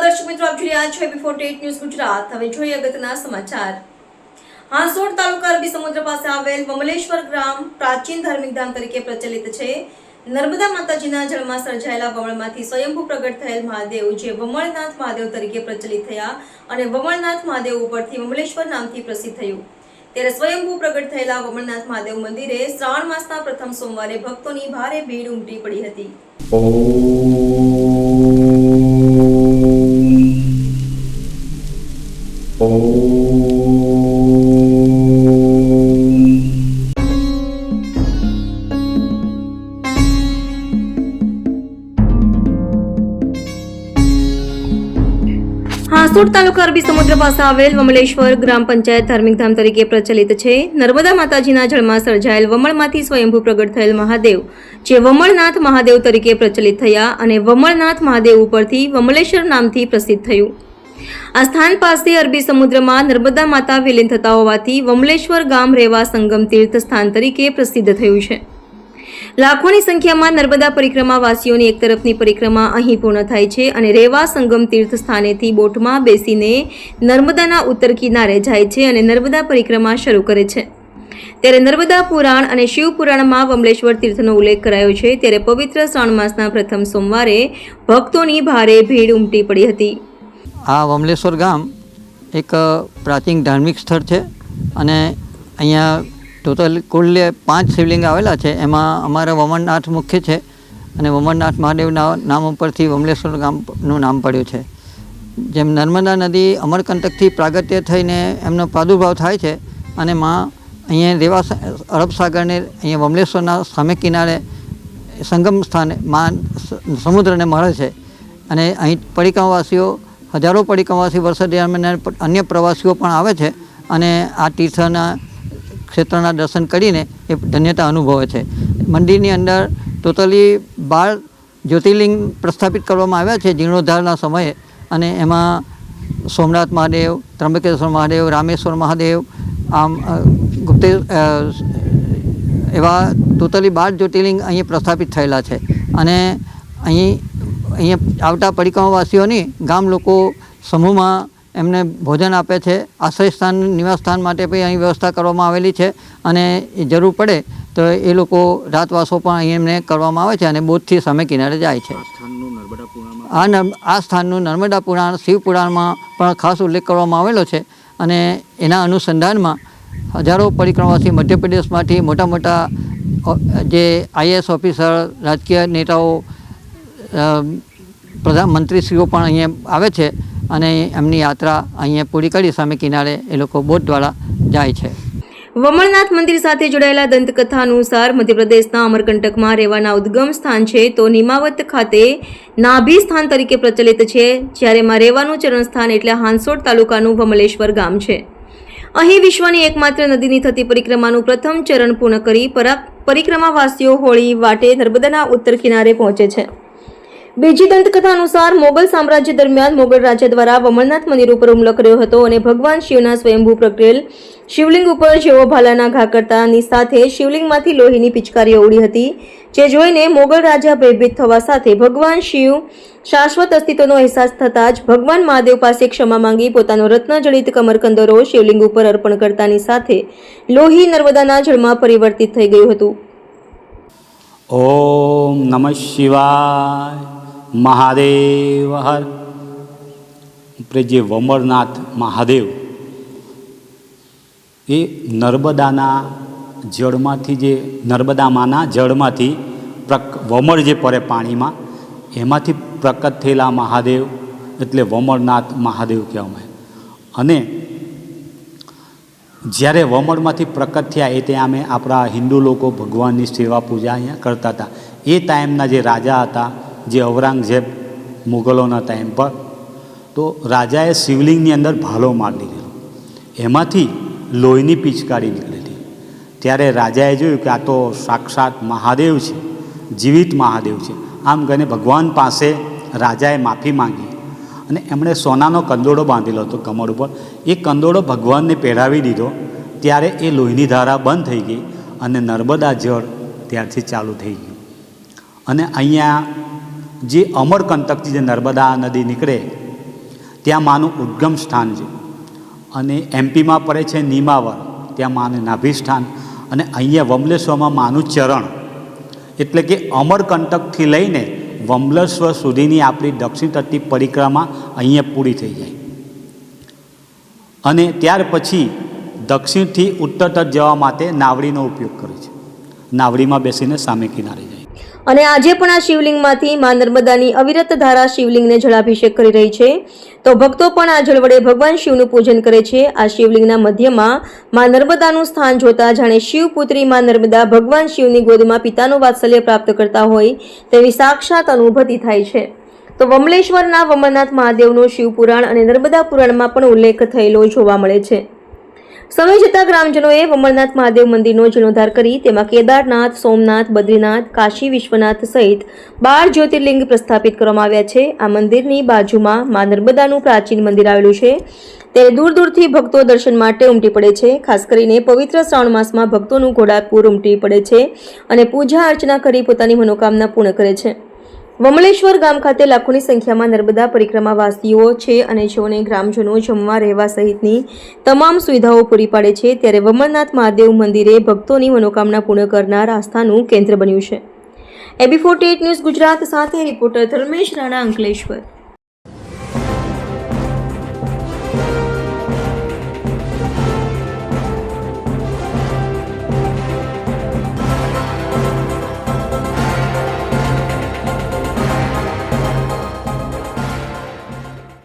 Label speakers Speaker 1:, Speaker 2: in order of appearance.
Speaker 1: રહ્યા છો before TET news Gujarat. હવે જોઈએ અગત્યના સમાચાર. હાંસોડ તાલુકા અરબી સમુદ્ર પાસે આવેલ બમલેશ્વર ગ્રામ પ્રાચીન ધાર્મિક ધામ તરીકે પ્રચલિત છે. નર્મદા માતાજીના જળમાં સર્જાયેલા વમળમાંથી સ્વયંભૂ પ્રગટ થયેલ મહાદેવ, જે વમળનાથ મહાદેવ તરીકે પ્રચલિત થયા અને વમળનાથ મહાદેવ ઉપરથી વમલેશ્વર નામથી પ્રસિદ્ધ થયું. ત્યારે સ્વયંભૂ પ્રગટ થયેલા વમળનાથ મહાદેવ મંદિરે શ્રાવણ માસના પ્રથમ સોમવારે ભક્તોની ભારે ભીડ ઉમટી પડી હતી. હાંસોડ તાલુકા અરબી સમુદ્ર પાસે આવેલ વમલેશ્વર ગ્રામ પંચાયત ધાર્મિક ધામ તરીકે પ્રચલિત છે. નર્મદા માતાજીના જળમાં સર્જાયેલ વમળમાંથી સ્વયંભૂ પ્રગટ થયેલ મહાદેવ, જે વમળનાથ મહાદેવ તરીકે પ્રચલિત થયા અને વમળનાથ મહાદેવ ઉપરથી વમલેશ્વર નામથી પ્રસિદ્ધ થયું. આ સ્થાન પાસે અરબી સમુદ્રમાં નર્મદા માતા વિલીન થતા હોવાથી વમલેશ્વર ગામ રેવા સંગમ તીર્થ સ્થાન તરીકે પ્રસિદ્ધ થયું છે. લાખોની સંખ્યામાં નર્મદા પરિક્રમાવાસીઓની એક તરફની પરિક્રમા અહીં પૂર્ણ થાય છે અને રેવા સંગમ તીર્થ સ્થાનેથી બોટમાં બેસીને નર્મદાના ઉત્તર કિનારે જાય છે અને નર્મદા પરિક્રમા શરૂ કરે છે. ત્યારે નર્મદા પુરાણ અને શિવ પુરાણમાં વમલેશ્વર તીર્થનો ઉલ્લેખ કરાયો છે. ત્યારે પવિત્ર શ્રાવણ માસના પ્રથમ સોમવારે ભક્તોની ભારે ભીડ ઉમટી પડી હતી.
Speaker 2: આ વમલેશ્વર ગામ એક પ્રાચીન ધાર્મિક સ્થળ છે અને અહીંયા ટોટલ કુલ પાંચ શિવલિંગ આવેલા છે. એમાં અમારા વમણનાથ મુખ્ય છે અને વમણનાથ મહાદેવના નામ ઉપરથી વમલેશ્વર ગામનું નામ પડ્યું છે. જેમ નર્મદા નદી અમરકંટકથી પ્રાગટ્ય થઈને એમનો પ્રાદુર્ભાવ થાય છે અને માં અહીંયા રેવા અરબસાગરને અરબ સાગરને અહીંયા વમલેશ્વરના સામે કિનારે સંગમ સ્થાને માં સમુદ્રને મળે છે. અને અહીં પરિક્રમાવાસીઓ હજારો પરિક્રમાવાસી વર્ષ દરમિયાન અન્ય પ્રવાસીઓ પણ આવે છે અને આ તીર્થના ક્ષેત્રના દર્શન કરીને એ ધન્યતા અનુભવે છે. મંદિરની અંદર ટોટલી બાર જ્યોતિર્લિંગ પ્રસ્થાપિત કરવામાં આવ્યા છે જીર્ણોદ્ધારના સમયે અને એમાં સોમનાથ મહાદેવ ત્રંબકેશ્વર મહાદેવ, રામેશ્વર મહાદેવ, આમ ગુપ્તે એવા ટોટલી બાર જ્યોતિર્લિંગ અહીં પ્રસ્થાપિત થયેલા છે. અને અહીં, અહીંયા આવતા પરિક્રમાવાસીઓની ગામ લોકો સમૂહમાં એમને ભોજન આપે છે. આશ્રય સ્થાન નિવાસ સ્થાન માટે પણ અહીં વ્યવસ્થા કરવામાં આવેલી છે અને એ જરૂર પડે તો એ લોકો રાતવાસો પણ અહીં એમને કરવામાં આવે છે અને બોધથી સામે કિનારે જાય છે. આ નર્મ- આ સ્થાનનું નર્મદા પુરાણ શિવ પુરાણમાં પણ ખાસ ઉલ્લેખ કરવામાં આવેલો છે અને એના અનુસંધાનમાં હજારો પરિક્રમાવાસી મધ્યપ્રદેશમાંથી મોટા મોટા જે આઈએએસ ઓફિસર રાજકીય નેતાઓ પ્રધાનમંત્રીશ્રીઓ પણ અહીંયા આવે છે. અને એમની યાત્રા અહીંયા પૂરી કરી સામે કિનારે એ લોકો બોટ દ્વારા જાય છે.
Speaker 1: વમળનાથ મંદિર સાથે જોડાયેલા દંતકથા અનુસાર મધ્યપ્રદેશના અમરકંટકમાં રેવાના ઉદ્ગમ સ્થાન છે તો નિમાવત ખાતે નાભી સ્થાન તરીકે પ્રચલિત છે, જ્યારે માં રેવાનું ચરણ સ્થાન એટલે હાંસોડ તાલુકાનું વમલેશ્વર ગામ છે. અહીં વિશ્વની એકમાત્ર નદીની થતી પરિક્રમાનું પ્રથમ ચરણ પૂર્ણ કરી પરા- પરિક્રમાવાસીઓ હોળી, વાટે નર્મદાના ઉત્તર કિનારે પહોંચે છે. બીજી દંતકથા અનુસાર મોગલ સામ્રાજ્ય દરમિયાન મોગલ રાજા દ્વારા વમળનાથ મંદિર ઉપર હુમલો કર્યો હતો અને ભગવાન શિવના સ્વયંભૂ પ્રગટેલ શિવલિંગ ઉપર જેઓ ભાલાના ઘા કરતાની સાથે શિવલિંગમાંથી લોહીની પિચકારીઓ ઉડી હતી, જે જોઈને મોગલ રાજા ભયભીત થવા સાથે ભગવાન શિવ શાશ્વત અસ્તિત્વનો અહેસાસ થતાં જ ભગવાન મહાદેવ પાસે ક્ષમા માંગી પોતાનો રત્નજડિત કમરકંદરો શિવલિંગ ઉપર અર્પણ કરતાની સાથે લોહી નર્મદાના જળમાં પરિવર્તિત થઈ ગયું હતું.
Speaker 3: ઓમ નમઃ શિવાય. મહાદેવ હર. આપણે જે વમરનાથ મહાદેવ, એ નર્મદાના જળમાંથી જે, નર્મદામાંના જળમાંથી પ્રક, વમળ જે પડે પાણીમાં, એમાંથી પ્રકટ થયેલા મહાદેવ એટલે વમળનાથ મહાદેવ કહેવામાં અને જ્યારે વમળમાંથી પ્રકટ થયા, એ ત્યાં અમે આપણા હિન્દુ લોકો ભગવાનની સેવા પૂજા અહીંયા કરતા હતા. એ ટાઈમના જે રાજા હતા જે ઔરંગઝેબ મુગલોના ટાઈમ પર, તો રાજાએ શિવલિંગની અંદર ભાલો મારી દીધેલો. એમાંથી લોહીની પિચકારી નીકળેલી. ત્યારે રાજાએ જોયું કે આ તો સાક્ષાત મહાદેવ છે, જીવિત મહાદેવ છે. આમ કહીને ભગવાન પાસે રાજાએ માફી માંગી અને એમણે સોનાનો કંદોડો બાંધેલો હતો કમર ઉપર. એ કંદોડો ભગવાનને પહેરાવી દીધો. ત્યારે એ લોહીની ધારા બંધ થઈ ગઈ અને નર્મદા જળ ત્યારથી ચાલુ થઈ ગયું. અને અહીંયા જે અમરકંટકથી જે નર્મદા નદી નીકળે, ત્યાં માનું ઉદ્ગમ સ્થાન છે. અને એમપીમાં પડે છે નીમાવર ત્યાં માનું નાભિસ્થાન અને અહીંયા વમલેશ્વરમાં માનું ચરણ. એટલે કે અમરકંટકથી લઈને વમલેશ્વર સુધીની આપણી દક્ષિણ તટની પરિક્રમા અહીંયા પૂરી થઈ જાય. અને ત્યાર પછી દક્ષિણથી ઉત્તર તટ જવા માટે નાવડીનો ઉપયોગ કરે છે. નાવડીમાં બેસીને સામે કિનારે
Speaker 1: અને આજે પણ આ શિવલિંગમાંથી મા નર્મદાની અવિરત ધારા શિવલિંગને જળાભિષેક કરી રહી છે. તો ભક્તો પણ આ જળ વડે ભગવાન શિવનું પૂજન કરે છે. આ શિવલિંગના મધ્યમાં મા નર્મદાનું સ્થાન જોતા જાણે શિવપુત્રી મા નર્મદા ભગવાન શિવની ગોદમાં પિતાનું વાત્સલ્ય પ્રાપ્ત કરતા હોય તેવી સાક્ષાત અનુભૂતિ થાય છે. તો વમલેશ્વરના વમરનાથ મહાદેવનો શિવપુરાણ અને નર્મદા પુરાણમાં પણ ઉલ્લેખ થયેલો જોવા મળે છે. સમય જતાં ગ્રામજનોએ અમરનાથ મહાદેવ મંદિરનો જીર્ણોદ્ધાર કરી તેમાં કેદારનાથ, સોમનાથ, બદ્રીનાથ, કાશી, વિશ્વનાથ સહિત બાર જ્યોતિર્લિંગ પ્રસ્થાપિત કરવામાં આવ્યા છે. આ મંદિરની બાજુમાં મા નર્મદાનું પ્રાચીન મંદિર આવેલું છે. ત્યારે દૂર દૂરથી ભક્તો દર્શન માટે ઉમટી પડે છે. ખાસ કરીને પવિત્ર શ્રાવણ માસમાં ભક્તોનું ઘોડાપૂર ઉમટી પડે છે અને પૂજા અર્ચના કરી પોતાની મનોકામના પૂર્ણ કરે છે. વમલેશ્વર ગામ ખાતે લાખોની સંખ્યામાં નર્મદા પરિક્રમા વાસીઓ છે અને જેઓને ગ્રામજનો જમવા રહેવા સહિતની તમામ સુવિધાઓ પૂરી પાડે છે, ત્યારે વમરનાથ મહાદેવ મંદિરે ભક્તોની મનોકામના પૂર્ણ કરનાર આસ્થાનું કેન્દ્ર બન્યું છે. એબી ફોર્ટી ન્યૂઝ ગુજરાત સાથે રિપોર્ટર ધર્મેશ રાણા અંકલેશ્વર.